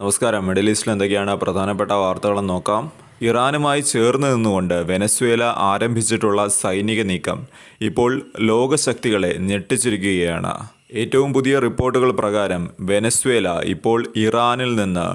നമസ്കാരം. മിഡിൽ ഈസ്റ്റിൽ എന്തൊക്കെയാണ് പ്രധാനപ്പെട്ട വാർത്തകളെന്ന് നോക്കാം. ഇറാനുമായി ചേർന്ന് നിന്നുകൊണ്ട് വെനസ്വേല ആരംഭിച്ചിട്ടുള്ള സൈനിക നീക്കം ഇപ്പോൾ ലോകശക്തികളെ ഞെട്ടിച്ചിരിക്കുകയാണ്. ഏറ്റവും പുതിയ റിപ്പോർട്ടുകൾ പ്രകാരം വെനസ്വേല ഇപ്പോൾ ഇറാനിൽ നിന്ന്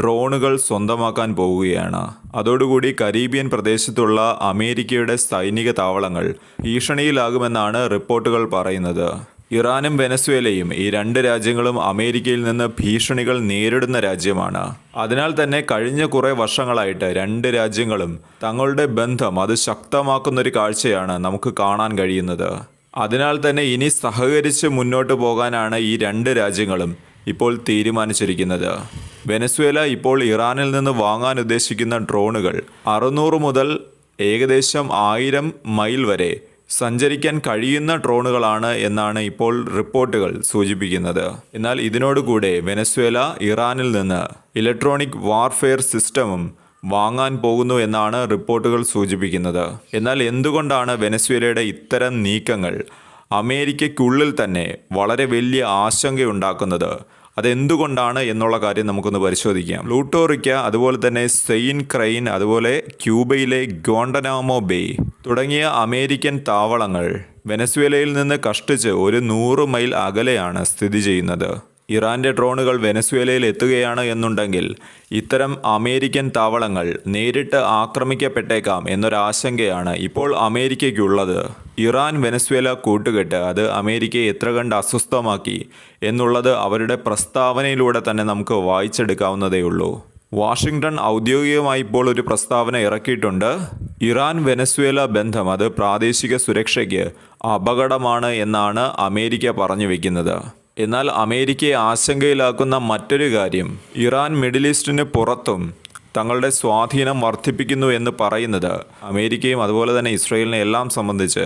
ഡ്രോണുകൾ സ്വന്തമാക്കാൻ പോവുകയാണ്. അതോടുകൂടി കരീബിയൻ പ്രദേശത്തുള്ള അമേരിക്കയുടെ സൈനിക താവളങ്ങൾ ഭീഷണിയിലാകുമെന്നാണ് റിപ്പോർട്ടുകൾ പറയുന്നത്. ഇറാനും വെനസ്വേലയും ഈ രണ്ട് രാജ്യങ്ങളും അമേരിക്കയിൽ നിന്ന് ഭീഷണികൾ നേരിടുന്ന രാജ്യമാണ്. അതിനാൽ തന്നെ കഴിഞ്ഞ കുറേ വർഷങ്ങളായിട്ട് രണ്ട് രാജ്യങ്ങളും തങ്ങളുടെ ബന്ധം അത് ശക്തമാക്കുന്നൊരു കാഴ്ചയാണ് നമുക്ക് കാണാൻ കഴിയുന്നത്. അതിനാൽ തന്നെ ഇനി സഹകരിച്ച് മുന്നോട്ട് പോകാനാണ് ഈ രണ്ട് രാജ്യങ്ങളും ഇപ്പോൾ തീരുമാനിച്ചിരിക്കുന്നത്. വെനസ്വേല ഇപ്പോൾ ഇറാനിൽ നിന്ന് വാങ്ങാൻ ഉദ്ദേശിക്കുന്ന ഡ്രോണുകൾ അറുന്നൂറ് മുതൽ ഏകദേശം ആയിരം മൈൽ വരെ സഞ്ചരിക്കാൻ കഴിയുന്ന ഡ്രോണുകളാണ് എന്നാണ് ഇപ്പോൾ റിപ്പോർട്ടുകൾ സൂചിപ്പിക്കുന്നത്. എന്നാൽ ഇതിനോടുകൂടെ വെനസ്വേല ഇറാനിൽ നിന്ന് ഇലക്ട്രോണിക് വാർഫെയർ സിസ്റ്റമും വാങ്ങാൻ പോകുന്നു എന്നാണ് റിപ്പോർട്ടുകൾ സൂചിപ്പിക്കുന്നത്. എന്നാൽ എന്തുകൊണ്ടാണ് വെനസ്വേലയുടെ ഇത്തരം നീക്കങ്ങൾ അമേരിക്കയ്ക്കുള്ളിൽ തന്നെ വളരെ വലിയ ആശങ്കയുണ്ടാക്കുന്നത് അതെന്തുകൊണ്ടാണ് എന്നുള്ള കാര്യം നമുക്കൊന്ന് പരിശോധിക്കാം. ലൂട്ടോറിക്ക അതുപോലെ തന്നെ സെയിൻ ക്രൈൻ അതുപോലെ ക്യൂബയിലെ ഗോണ്ടനാമോ ബേ തുടങ്ങിയ അമേരിക്കൻ താവളങ്ങൾ വെനസ്വേലയിൽ നിന്ന് കഷ്ടിച്ച് ഒരു നൂറ് മൈൽ അകലെയാണ് സ്ഥിതി ചെയ്യുന്നത്. ഇറാന്റെ ഡ്രോണുകൾ വെനസ്വേലയിൽ എത്തുകയാണ് എന്നുണ്ടെങ്കിൽ ഇത്തരം അമേരിക്കൻ താവളങ്ങൾ നേരിട്ട് ആക്രമിക്കപ്പെട്ടേക്കാം എന്നൊരാശങ്കയാണ് ഇപ്പോൾ അമേരിക്കയ്ക്കുള്ളത്. ഇറാൻ വെനസ്വേല കൂട്ടുകെട്ട് അത് അമേരിക്കയെ എത്ര കണ്ട് അസ്വസ്ഥമാക്കി എന്നുള്ളത് അവരുടെ പ്രസ്താവനയിലൂടെ തന്നെ നമുക്ക് വായിച്ചെടുക്കാവുന്നതേയുള്ളൂ. വാഷിങ്ടൺ ഔദ്യോഗികമായി ഇപ്പോൾ ഒരു പ്രസ്താവന ഇറക്കിയിട്ടുണ്ട്. ഇറാൻ വെനസ്വേല ബന്ധം അത് പ്രാദേശിക സുരക്ഷയ്ക്ക് അപകടമാണ് എന്നാണ് അമേരിക്ക പറഞ്ഞു വെക്കുന്നത്. എന്നാൽ അമേരിക്കയെ ആശങ്കയിലാക്കുന്ന മറ്റൊരു കാര്യം ഇറാൻ മിഡിൽ ഈസ്റ്റിന് പുറത്തും തങ്ങളുടെ സ്വാധീനം വർദ്ധിപ്പിക്കുന്നു എന്ന് പറയുന്നത് അമേരിക്കയും അതുപോലെ തന്നെ ഇസ്രയേലിനെ എല്ലാം സംബന്ധിച്ച്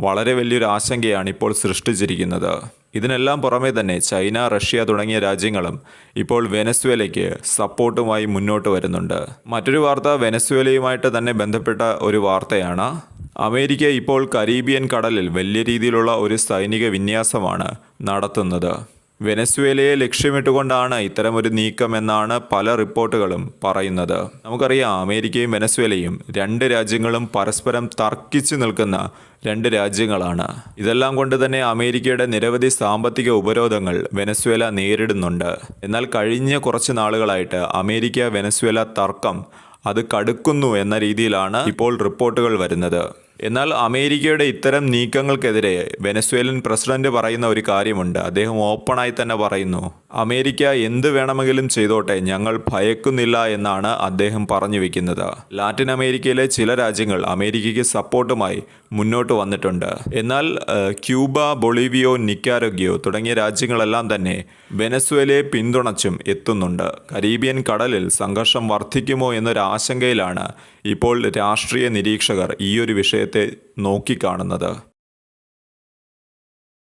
വളരെ വലിയൊരു ആശങ്കയാണ് ഇപ്പോൾ സൃഷ്ടിച്ചിരിക്കുന്നത്. ഇതിനെല്ലാം പുറമെ തന്നെ ചൈന റഷ്യ തുടങ്ങിയ രാജ്യങ്ങളും ഇപ്പോൾ വെനസ്വേലയ്ക്ക് സപ്പോർട്ടുമായി മുന്നോട്ട് വരുന്നുണ്ട്. മറ്റൊരു വാർത്ത വെനസ്വേലയുമായിട്ട് തന്നെ ബന്ധപ്പെട്ട ഒരു വാർത്തയാണ് അമേരിക്ക ഇപ്പോൾ കരീബിയൻ കടലിൽ വലിയ രീതിയിലുള്ള ഒരു സൈനിക വിന്യാസമാണ് നടത്തുന്നത്. വെനസ്വേലയെ ലക്ഷ്യമിട്ടുകൊണ്ടാണ് ഇത്തരമൊരു നീക്കമെന്നാണ് പല റിപ്പോർട്ടുകളും പറയുന്നത്. നമുക്കറിയാം അമേരിക്കയും വെനസ്വേലയും രണ്ട് രാജ്യങ്ങളും പരസ്പരം തർക്കിച്ചു നിൽക്കുന്ന രണ്ട് രാജ്യങ്ങളാണ്. ഇതെല്ലാം കൊണ്ട് തന്നെ അമേരിക്കയുടെ നിരവധി സാമ്പത്തിക ഉപരോധങ്ങൾ വെനസ്വേല നേരിടുന്നുണ്ട്. എന്നാൽ കഴിഞ്ഞ കുറച്ച് നാളുകളായിട്ട് അമേരിക്ക വെനസ്വേല തർക്കം അത് കടുക്കുന്നു എന്ന രീതിയിലാണ് ഇപ്പോൾ റിപ്പോർട്ടുകൾ വരുന്നത്. എന്നാൽ അമേരിക്കയുടെ ഇത്തരം നീക്കങ്ങൾക്കെതിരെ വെനസ്വേലൻ പ്രസിഡന്റ് പറയുന്ന ഒരു കാര്യമുണ്ട്. അദ്ദേഹം ഓപ്പണായി തന്നെ പറയുന്നു. അമേരിക്ക എന്ത് വേണമെങ്കിലും ചെയ്തോട്ടെ ഞങ്ങൾ ഭയക്കുന്നില്ല എന്നാണ് അദ്ദേഹം പറഞ്ഞു വെക്കുന്നത്. ലാറ്റിൻ അമേരിക്കയിലെ ചില രാജ്യങ്ങൾ അമേരിക്കയ്ക്ക് സപ്പോർട്ടുമായി മുന്നോട്ട് വന്നിട്ടുണ്ട്. എന്നാൽ ക്യൂബ ബൊളീവിയോ നിക്കാരോഗ്യോ തുടങ്ങിയ രാജ്യങ്ങളെല്ലാം തന്നെ വെനസ്വേലയെ പിന്തുണച്ചും എത്തുന്നുണ്ട്. കരീബിയൻ കടലിൽ സംഘർഷം വർദ്ധിക്കുമോ എന്നൊരു ആശങ്കയിലാണ് ഇപ്പോൾ രാഷ്ട്രീയ നിരീക്ഷകർ ഈയൊരു വിഷയത്തെ നോക്കിക്കാണുന്നത്.